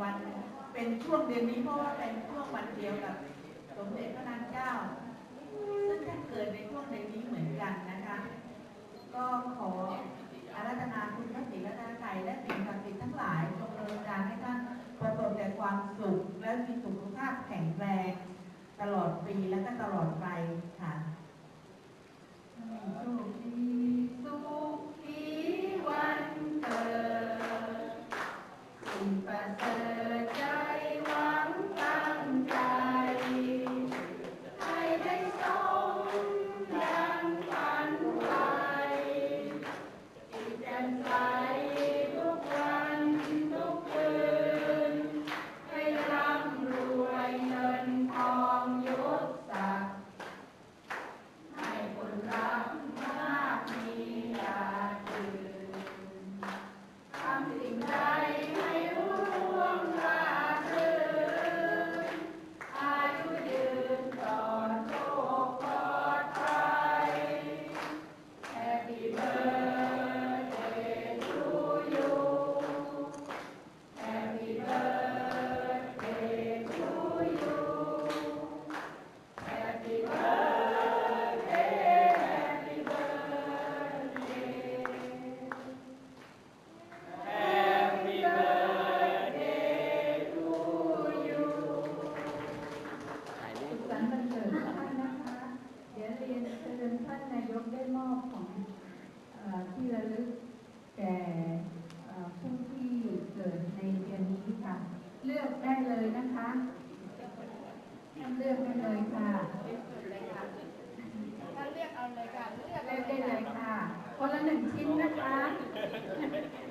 วันเป็นช่วงเดือนนี้เพราะว่าเป็นช่วงวันเดียวกับสมเด็จพระนางเจ้า ซึ่งท่านเกิดในช่วงเดือนนี้เหมือนกันนะคะ ก็ขออารัธนาคุณพระศรีรัตนตรัยและสิ่งศักดิ์สิทธิ์ทั้งหลายจงโดนดาให้ท่านประสบแต่ความสุขและมีสุขภาพแข็งแรงตลอดปีและก็ตลอดไปค่ะ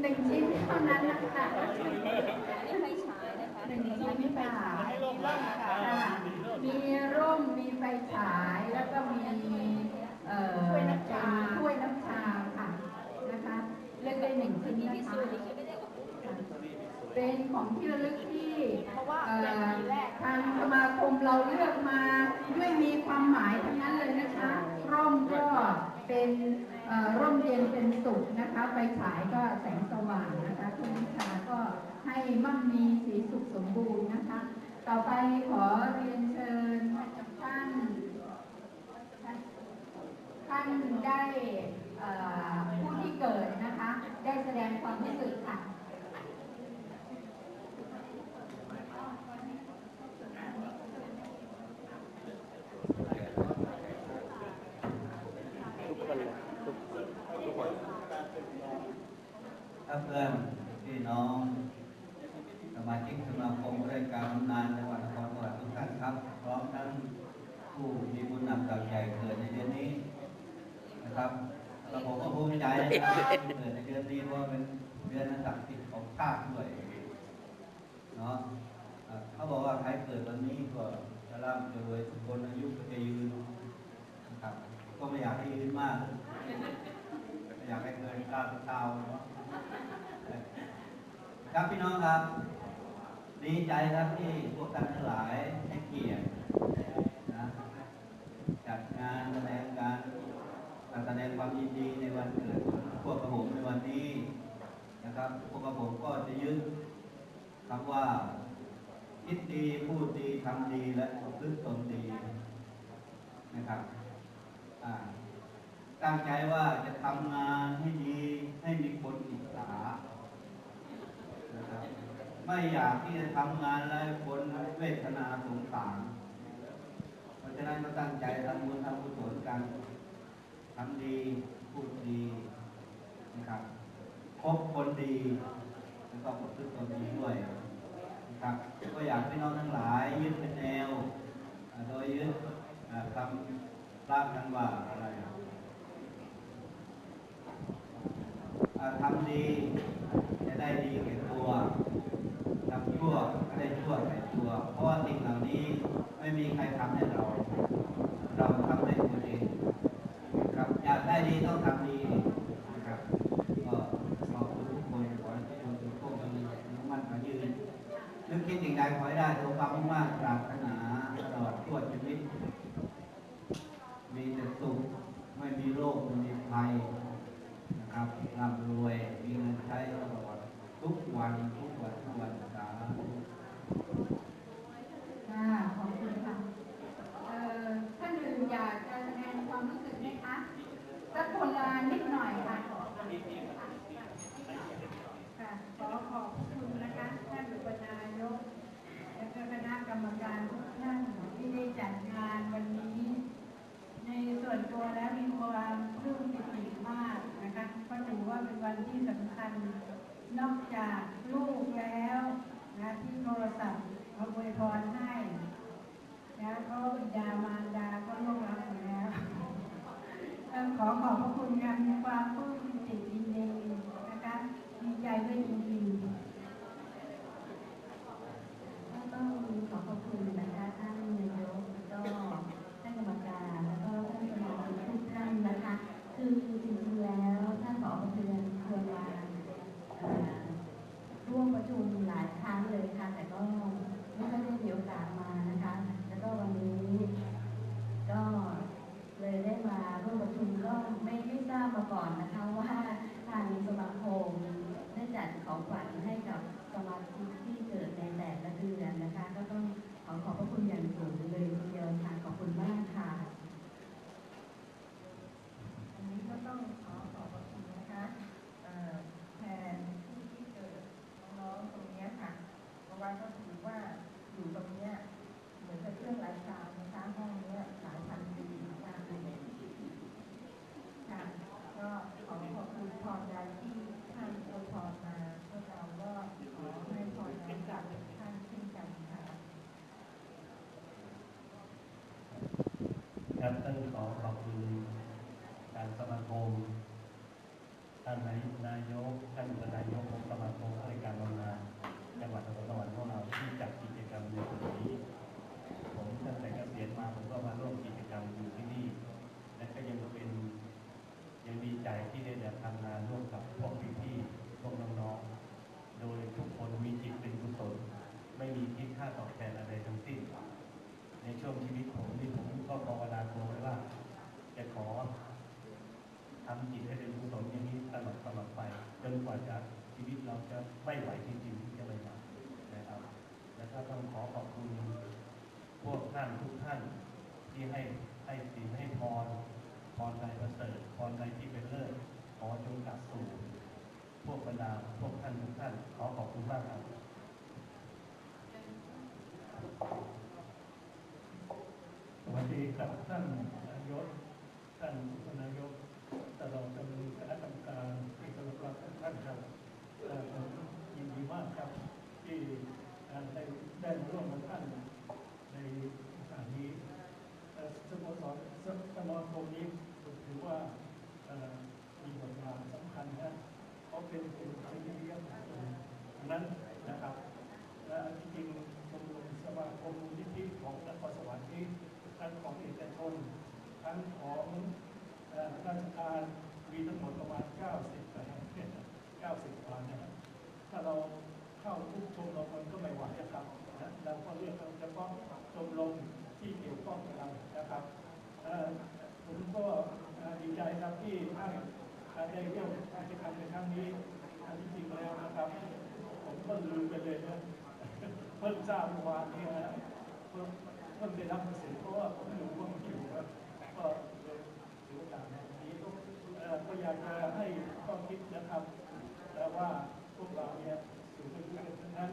หนึ่งชิ้นเท่านั้นนะคะนี่ไฟฉายนะคะหนึ่งชิ้นค่ให้ลมล่างค่ะค่ะมีร่มมีไฟฉายแล้วก็มีเอ่อเป็นถ้วยน้ำชาค่ะนะคะเลือกได้หนึ่งชิ้นนะคะเป็นของที่ระลึกที่ทางสมาคมเราเลือกมาด้วยมีความหมายทั้งนั้นเลยนะคะ ร่มก็เป็น ร่มเย็นเป็นสุขนะคะไฟฉายก็แสงสว่างนะคะคุณวิชาก็ให้มั่งมีสีสุขสมบูรณ์นะคะ ต่อไปขอเรียนเชิญท่านท่านได้ผู้ที่เกิดนะคะ ได้แสดงความรู้สึกคนเลยทุกคนทุกคน ครับ เพื่อนพี่น้องสมาชิกสมาคมบริการนาญจังหวัดนครสวรรค์ทุกท่านครับพร้อมทั้งผู้มีบุญนำกำใจเกิดในเดือนนี้นะครับแล้วผมก็ภูมิใจนะครับเกิดในเดือนนี้เพราะว่าเป็นเดือนนักศักดิ์สิทธิ์ของชาติด้วยเนาะเขาบอกว่าใครเกิดวันนี้ก็จะร่ำจะรวยทุกคนอายุก็จะยืนนะครับก็ไม่อยากให้ยืนมากอยากให้เกินเก้าสิบเก้าเนาะ ครับพี่น้องครับ ดีใจครับที่พวกท่านทั้งหลายให้เกียรตินะจัดงานแสดงการการแสดงความยินดีในวันเกิดพวกกระผมในวันนี้นะครับ พวกกระผมก็จะยึดคำว่าคิดดีพูดดีทำดีและประพฤติตนดีนะครับ อ่า ตั้งใจว่าจะทำงานให้ดีให้มีคนอิจฉานะครับไม่อยากที่จะทำงานแล้วให้คนเวทนาสงสารเพราะฉะนั้นก็ตั้งใจทำบุญทำกุศลกันทำดีพูดดีนะครับคบคนดีแล้วก็ประพฤติตนดีด้วยนะครับก็อยากให้น้องทั้งหลายยึดเป็นแนว โดยยึดคำร่างกันว่าาทำดีจะได้ดีแก่ตัวทำชั่วก็ได้ชั่วแก่ตัว เพราะว่าสิ่งเหล่านี้ไม่มีใครทำให้เราเราทำให้ตัวเองนะครับอยากได้ดีต้องทำดีนะครับก็ขอบคุณทุกคนขอให้ทุกคนทุกคนมีมั่นมายืนนึกคิดสิ่งใดขอให้ได้สมความมุ่งมั่นปรารถนาตลอดทั่วชีวิต มีแต่สุขไม่มีโรคไม่มีภัย นะครับร่ำรวย มีเงินใช้ตลอดทุกวัน ทุกวัน ทุกวันสาธุ เป็นวันที่สำคัญ นอก จากลูกแล้วนะที่โทรศัพท์มาอวยพรให้นะเขาบิดามารดาก็ล่วงลับไปแล้วเอ่อขอขอบพระคุณงานมีความปลื้มปิติยินดีนะคะดีใจด้วยจริงๆ ก็ต้องขอขอบคุณนะคะท่านนายกแล้วก็ท่านกรรมการแล้วก็ท่านสมาชิกทุกท่านนะคะ คือจริงๆแล้วท่านผอเพื่อนเคยมาเอ่อร่วมประชุมหลายครั้งเลยค่ะ แต่ก็ไม่ค่อยได้มีโอกาสมานะคะ แล้วก็วันนี้ ก็เลยได้มาร่วมประชุมก็ไม่ไม่ทราบมาก่อนนะคะว่าทางสมาคมได้จัดของขวัญให้กับสมาชิกที่เกิดในแต่ละเดือนนะคะ ก็ต้องขอขอบพระคุณอย่างสูงเลยทีเดียวค่ะขอบคุณมากค่ะ อันนี้ก็ต้องขอขอบพระคุณนะคะเอ่อแทนผู้ที่เกิดน้องๆตรงเนี้ยค่ะ เพราะว่าก็ถือว่าอยู่ตรงเนี้ยเหมือนกับเครื่องรายการนะคะห้องเนี้ยหลายพันปีมากเลยค่ะก็ขอขอบคุณพรใดที่ท่านอวยพรมาพวกเราก็ขอให้พรนั้นจากท่านเช่นกันค่ะ ครับ บานขอบคุณการสมาคมท่านไหนายกท่านประธานนายกของสมาคมข้าราชการบำนาญจังหวัดนครสวรรค์ของเราที่จัดกิจกรรมในวันนี้ ผมตั้งแต่เกษียณมาผมก็มาร่วมกิจกรรมอยู่ที่นี่ และก็ยังเป็นยังดีใจที่ได้แบบทำงานร่วมกับพวกพี่ๆพวกน้องๆ โดยทุกคนมีจิตเป็นกุศลไม่มีคิดค่าตอบแทนอะไรทั้งสิ้น ในช่วงชีวิตผมนี่ผมก็ภาวนาตัวไว้ว่า จะขอทำจิตให้เป็นกุศลอย่างนี้ตลอดตลอดไป จนกว่าจะชีวิต เราจะไม่ไหวจริงๆที่จะไม่มานะครับ แล้วก็ต้องขอขอบคุณพวกท่านทุกท่านที่ให้ให้สินให้พรพรใดประเสริฐพรใดที่เป็นเลิศขอจงกลับสู่พวกบรรดาพวกท่านทุกท่าน ขอขอบคุณมากครับสวัสดีครับท่านนายกท่านนายกตลอดจนคณะกรรมการที่เคารพรักทุกท่านครับเอ่อผมยินดีมากครับ ที่เอ่อได้ได้มาร่วมกับท่านในโอกาสนี้เอ่อสโมสรสมาคมนี้ผมถือว่าเอ่อมีบทบาทสำคัญนะ เพราะเป็นเป็นเป็นเลี้ยงองนั้นนะครับและที่จริงชมรมสมาคมมูลนิธิของนครสวรรค์นี้ทั้งของเอกชนทั้งของราชการมีทั้งหมดประมาณ 90นะครับ90กว่านะครับถ้าเราเข้าทุกชมรมมันก็ไม่ไหวนะครับนะเราก็เลือกเฉพาะชมรมที่เกี่ยวข้องกับเรานะครับผมก็อ่อดีใจครับที่ท่าน เอ่อได้ร่วมกิจกรรมในครั้งนี้อันที่จริงแล้วนะครับ ผมก็ลืมไปเลยนะเพิ่งทราบเมื่อวานนี้นะเพิ่งเพิ่งได้รับหนังสือเพราะว่าผมอยู่ผมอยู่ครับก็เลยถือโอกาสนวันนี้เอ่อก็อยากจะให้ข้อคิดนะครับแต่ว่าพวกเราเนี่ยอยู่ในยุคทั้งนั้น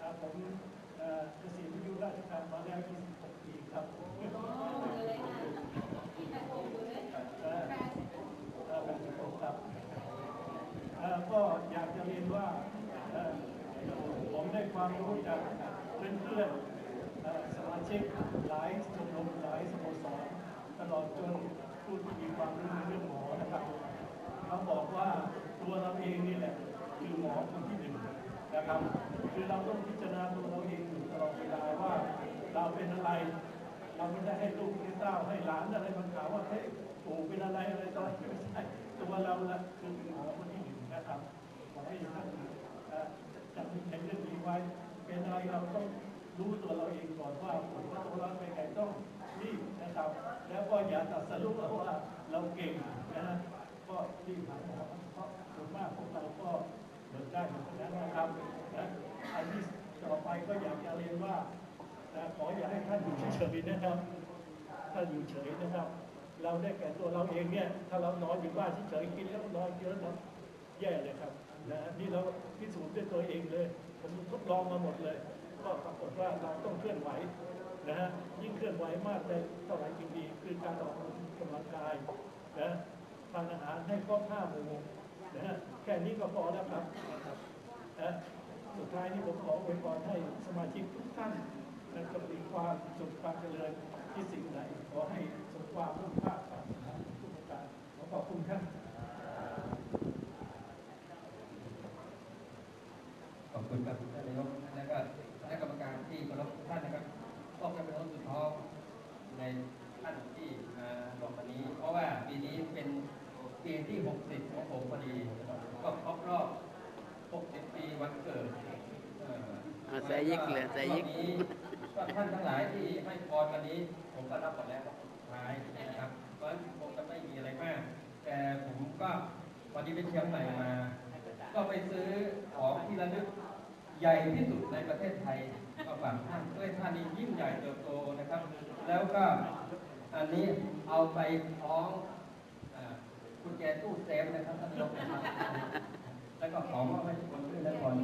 อ่าผมเกษียณอายุราชการมาแล้ว26ปีครับเอ่อเอ่อ86ครับ เอ่อ ก็อยากจะเรียนว่าผมได้ความรู้จากเพื่อนๆเอ่อสมาชิกหลายชมรมหลายสโมสรตลอดจนผู้ที่มีความรู้ในเรื่องหมอนะครับเขาบอกว่าตัวเราเองนี่แหละคือหมอคนที่หนึ่งนะครับ คือเราต้องพิจารณาตัวเราเองอยู่ตลอดเวลาว่าเราเป็นอะไร เราไม่ได้ให้ลูกให้เต้าให้หลานอะไรมาถามว่าเฮ้ยปู่เป็นอะไรอะไรตอนไม่ใช่ตัวเราละคือหมอคน ให้ท่านเอ่อจำในเรื่องนี้ไว้เป็นอะไรเราต้องรู้ตัวเราเองก่อนว่าผมว่าตัวเราเป็นไงต้องรีบนะครับ แล้วก็อย่าตัดสรุปว่าเราเก่งนะก็รีบหาหมอเพราะส่วนมากพวกเราก็เดินได้เหมือนกันนะครับนะอันที่ต่อไปก็อยากจะเรียนว่าขออย่าให้ท่านอยู่เฉยๆนะครับท่านอยู่เฉยนะครับ เราได้แก่ตัวเราเองเนี่ยถ้าเรานอนอยู่บ้านเฉยๆกินแล้วนอนเยอะนะแย่เลยครับ นะนี่เราพิสูจน์ด้วยตัวเองเลย ผมทดลองมาหมดเลย ก็ปรากฏว่าเราต้องเคลื่อนไหวนะฮะยิ่งเคลื่อนไหวมากเลยเท่าไหร่ยิ่งดี คือการออกกำลังกายนะทานอาหารให้ครบห้าหมู่นะฮะแค่นี้ก็พอแล้วครับนะครับนะสุดท้ายนี้ผมขออวยพรให้สมาชิกทุกท่านนะครับมีความสุขความเจริญที่สิ่งใดขอให้สมความมุ่งมั่นปรารถนาทุกประการขอขอบคุณครับ ยิกเหลือแต่ยิกท่านทั้งหลายที่ให้พรวันนี้ ผมก็รับหมดแล้วท้ายนะครับ เพราะฉะนั้นผมจะไม่มีอะไรมาก แต่ผมก็วันนี้ไปเชียงใหม่มา ก็ไปซื้อของที่ระลึกใหญ่ที่สุดในประเทศไทยมาฝากท่านด้วยท่านนี้ยิ่งใหญ่เติบโตนะครับ แล้วก็อันนี้เอาไปท้องคุณแจตู้เซฟนะครับท่านรองนะแล้วก็ของว่าให้คนด้วยและคน